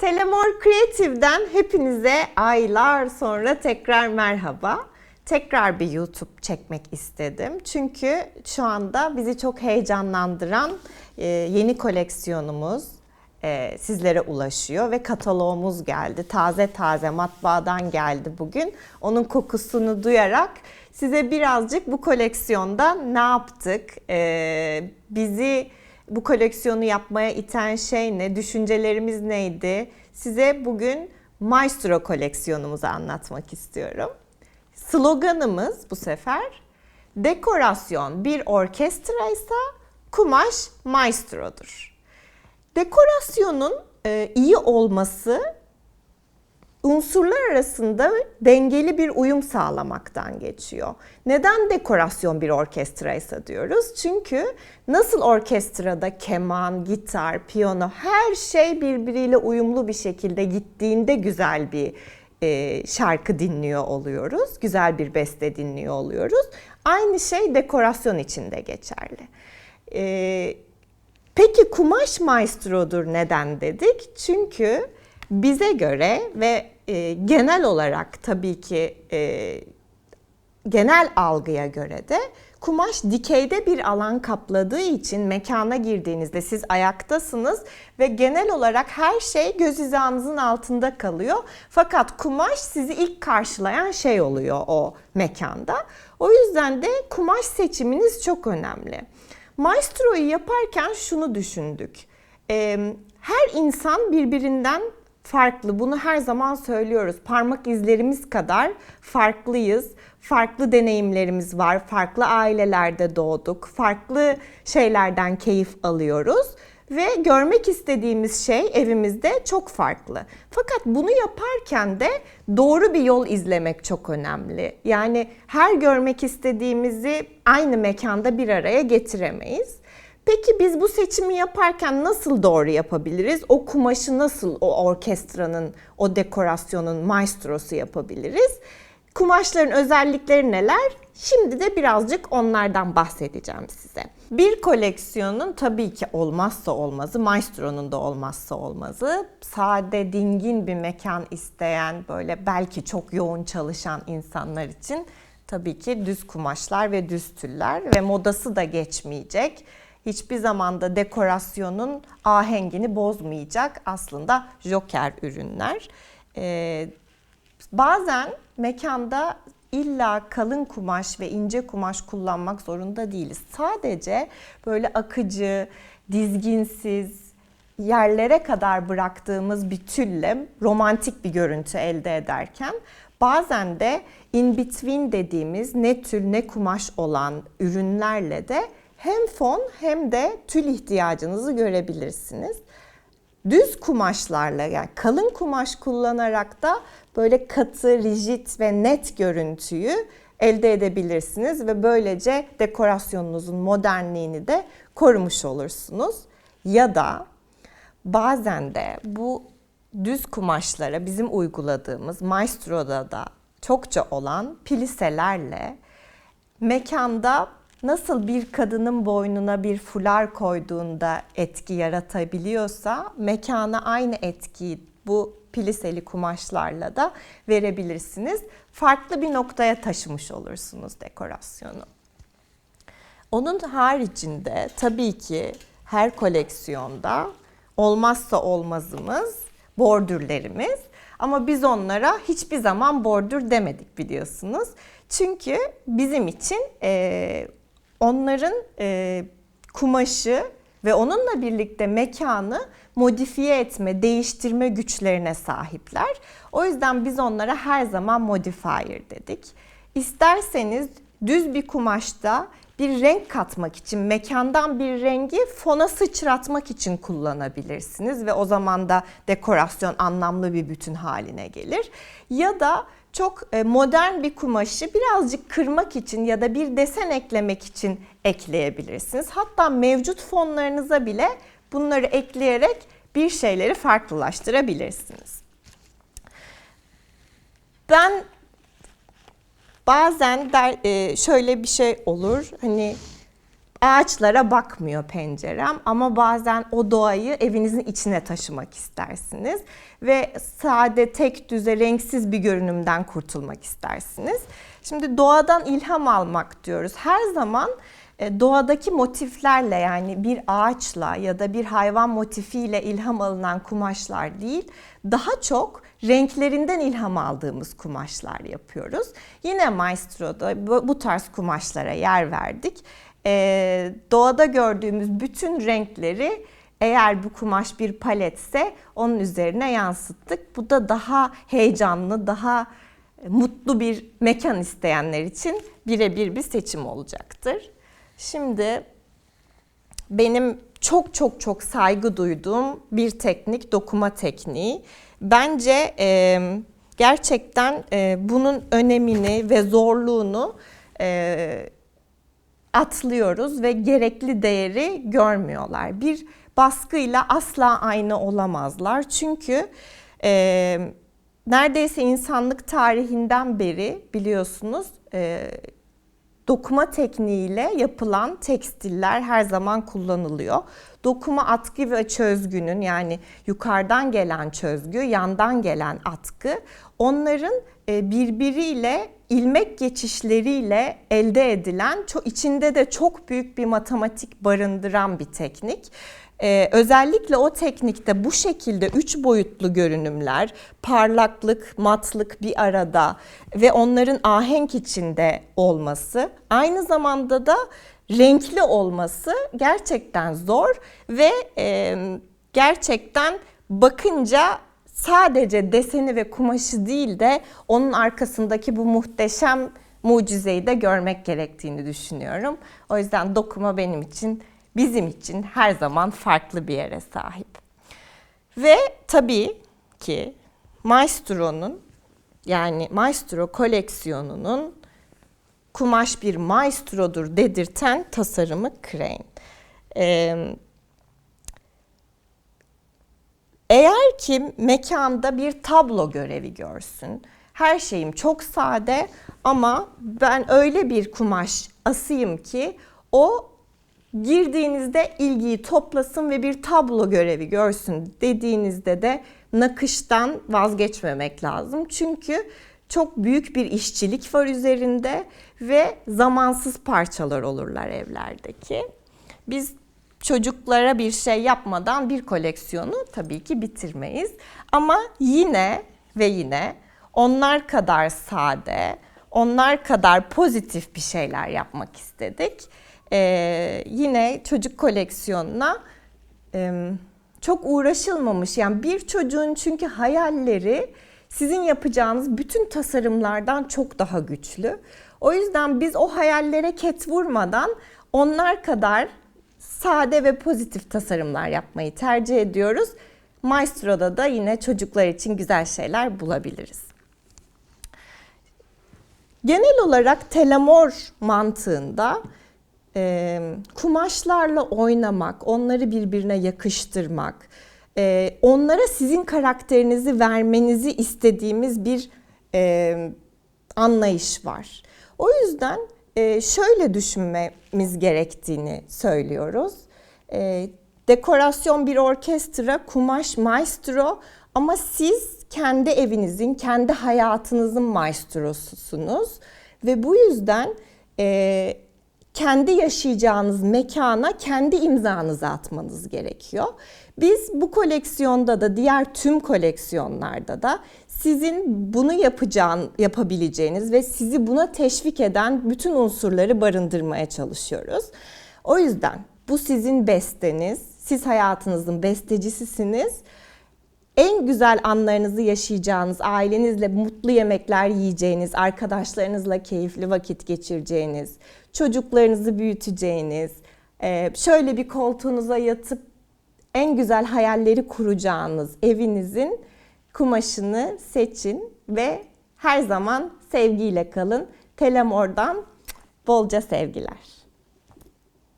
Telemor Creative'den hepinize aylar sonra tekrar merhaba. Tekrar bir YouTube çekmek istedim. Çünkü şu anda bizi çok heyecanlandıran e, yeni koleksiyonumuz e, sizlere ulaşıyor ve kataloğumuz geldi. Taze taze matbaadan geldi bugün. Onun kokusunu duyarak size birazcık bu koleksiyonda ne yaptık, e, bizi bu koleksiyonu yapmaya iten şey ne, düşüncelerimiz neydi? Size bugün Maestro koleksiyonumuzu anlatmak istiyorum. Sloganımız bu sefer dekorasyon bir orkestraysa kumaş maestrodur. Dekorasyonun e, iyi olması unsurlar arasında dengeli bir uyum sağlamaktan geçiyor. Neden dekorasyon bir orkestraysa diyoruz? Çünkü nasıl orkestrada keman, gitar, piyano her şey birbiriyle uyumlu bir şekilde gittiğinde güzel bir e, şarkı dinliyor oluyoruz. Güzel bir beste dinliyor oluyoruz. Aynı şey dekorasyon için de geçerli. E, peki kumaş maestrodur neden dedik? Çünkü bize göre ve e, genel olarak tabii ki e, genel algıya göre de kumaş dikeyde bir alan kapladığı için mekana girdiğinizde siz ayaktasınız ve genel olarak her şey göz hizanızın altında kalıyor. Fakat kumaş sizi ilk karşılayan şey oluyor o mekanda. O yüzden de kumaş seçiminiz çok önemli. Maestro'yu yaparken şunu düşündük. Her insan birbirinden farklı. Bunu her zaman söylüyoruz. Parmak izlerimiz kadar farklıyız. Farklı deneyimlerimiz var. Farklı ailelerde doğduk. Farklı şeylerden keyif alıyoruz ve görmek istediğimiz şey evimizde çok farklı. Fakat bunu yaparken de doğru bir yol izlemek çok önemli. Yani her görmek istediğimizi aynı mekanda bir araya getiremeyiz. Peki biz bu seçimi yaparken nasıl doğru yapabiliriz? O kumaşı nasıl o orkestranın, o dekorasyonun maestrosu yapabiliriz? Kumaşların özellikleri neler? Şimdi de birazcık onlardan bahsedeceğim size. Bir koleksiyonun tabii ki olmazsa olmazı, maestronun da olmazsa olmazı. Sade, dingin bir mekan isteyen, böyle belki çok yoğun çalışan insanlar için tabii ki düz kumaşlar ve düz tüller ve modası da geçmeyecek hiçbir zamanda dekorasyonun ahengini bozmayacak aslında joker ürünler. Ee, bazen mekanda illa kalın kumaş ve ince kumaş kullanmak zorunda değiliz. Sadece böyle akıcı, dizginsiz, yerlere kadar bıraktığımız bir tülle romantik bir görüntü elde ederken bazen de in between dediğimiz ne tül ne kumaş olan ürünlerle de hem fon hem de tül ihtiyacınızı görebilirsiniz. Düz kumaşlarla yani kalın kumaş kullanarak da böyle katı, rigid ve net görüntüyü elde edebilirsiniz ve böylece dekorasyonunuzun modernliğini de korumuş olursunuz. Ya da bazen de bu düz kumaşlara bizim uyguladığımız Maestro'da da çokça olan pliselerle mekanda nasıl bir kadının boynuna bir fular koyduğunda etki yaratabiliyorsa mekana aynı etkiyi bu pliseli kumaşlarla da verebilirsiniz. Farklı bir noktaya taşımış olursunuz dekorasyonu. Onun haricinde tabii ki her koleksiyonda olmazsa olmazımız bordürlerimiz. Ama biz onlara hiçbir zaman bordür demedik biliyorsunuz. Çünkü bizim için e, onların e, kumaşı ve onunla birlikte mekanı modifiye etme, değiştirme güçlerine sahipler. O yüzden biz onlara her zaman modifier dedik. İsterseniz düz bir kumaşta bir renk katmak için, mekandan bir rengi fona sıçratmak için kullanabilirsiniz ve o zaman da dekorasyon anlamlı bir bütün haline gelir. Ya da çok e, modern bir kumaşı birazcık kırmak için ya da bir desen eklemek için ekleyebilirsiniz. Hatta mevcut fonlarınıza bile bunları ekleyerek bir şeyleri farklılaştırabilirsiniz. Ben bazen der, e, şöyle bir şey olur. Hani ağaçlara bakmıyor pencerem ama bazen o doğayı evinizin içine taşımak istersiniz ve sade, tek düze, renksiz bir görünümden kurtulmak istersiniz. Şimdi doğadan ilham almak diyoruz. Her zaman doğadaki motiflerle yani bir ağaçla ya da bir hayvan motifiyle ilham alınan kumaşlar değil, daha çok renklerinden ilham aldığımız kumaşlar yapıyoruz. Yine Maestro'da bu tarz kumaşlara yer verdik. Ee, doğada gördüğümüz bütün renkleri eğer bu kumaş bir paletse onun üzerine yansıttık. Bu da daha heyecanlı, daha mutlu bir mekan isteyenler için birebir bir seçim olacaktır. Şimdi benim çok çok çok saygı duyduğum bir teknik dokuma tekniği. Bence e, gerçekten e, bunun önemini ve zorluğunu e, atlıyoruz ve gerekli değeri görmüyorlar. Bir baskıyla asla aynı olamazlar. Çünkü e, neredeyse insanlık tarihinden beri biliyorsunuz e, dokuma tekniğiyle yapılan tekstiller her zaman kullanılıyor. Dokuma atkı ve çözgünün yani yukarıdan gelen çözgü, yandan gelen atkı onların e, birbiriyle ilmek geçişleriyle elde edilen, içinde de çok büyük bir matematik barındıran bir teknik. Ee, özellikle o teknikte bu şekilde üç boyutlu görünümler, parlaklık, matlık bir arada ve onların ahenk içinde olması, aynı zamanda da renkli olması gerçekten zor ve e, gerçekten bakınca sadece deseni ve kumaşı değil de onun arkasındaki bu muhteşem mucizeyi de görmek gerektiğini düşünüyorum. O yüzden dokuma benim için, bizim için her zaman farklı bir yere sahip. Ve tabii ki Maestro'nun yani Maestro koleksiyonunun kumaş bir maestrodur dedirten tasarımı Crane. Ee, eğer ki mekanda bir tablo görevi görsün, her şeyim çok sade ama ben öyle bir kumaş asayım ki o girdiğinizde ilgiyi toplasın ve bir tablo görevi görsün dediğinizde de nakıştan vazgeçmemek lazım. Çünkü çok büyük bir işçilik var üzerinde ve zamansız parçalar olurlar evlerdeki. Biz çocuklara bir şey yapmadan bir koleksiyonu tabii ki bitirmeyiz. Ama yine ve yine onlar kadar sade, onlar kadar pozitif bir şeyler yapmak istedik. Ee, yine çocuk koleksiyonuna e, çok uğraşılmamış. Yani bir çocuğun çünkü hayalleri sizin yapacağınız bütün tasarımlardan çok daha güçlü. O yüzden biz o hayallere ket vurmadan onlar kadar sade ve pozitif tasarımlar yapmayı tercih ediyoruz. Maestro'da da yine çocuklar için güzel şeyler bulabiliriz. Genel olarak telamor mantığında e, kumaşlarla oynamak, onları birbirine yakıştırmak, e, onlara sizin karakterinizi vermenizi istediğimiz bir e, anlayış var. O yüzden e, şöyle düşünmemiz gerektiğini söylüyoruz. E, dekorasyon bir orkestra, kumaş maestro ama siz kendi evinizin, kendi hayatınızın maestrosusunuz. Ve bu yüzden e, kendi yaşayacağınız mekana kendi imzanızı atmanız gerekiyor. Biz bu koleksiyonda da diğer tüm koleksiyonlarda da sizin bunu yapacağın, yapabileceğiniz ve sizi buna teşvik eden bütün unsurları barındırmaya çalışıyoruz. O yüzden bu sizin besteniz, siz hayatınızın bestecisisiniz. En güzel anlarınızı yaşayacağınız, ailenizle mutlu yemekler yiyeceğiniz, arkadaşlarınızla keyifli vakit geçireceğiniz, çocuklarınızı büyüteceğiniz, şöyle bir koltuğunuza yatıp en güzel hayalleri kuracağınız evinizin kumaşını seçin ve her zaman sevgiyle kalın. Telemor'dan bolca sevgiler.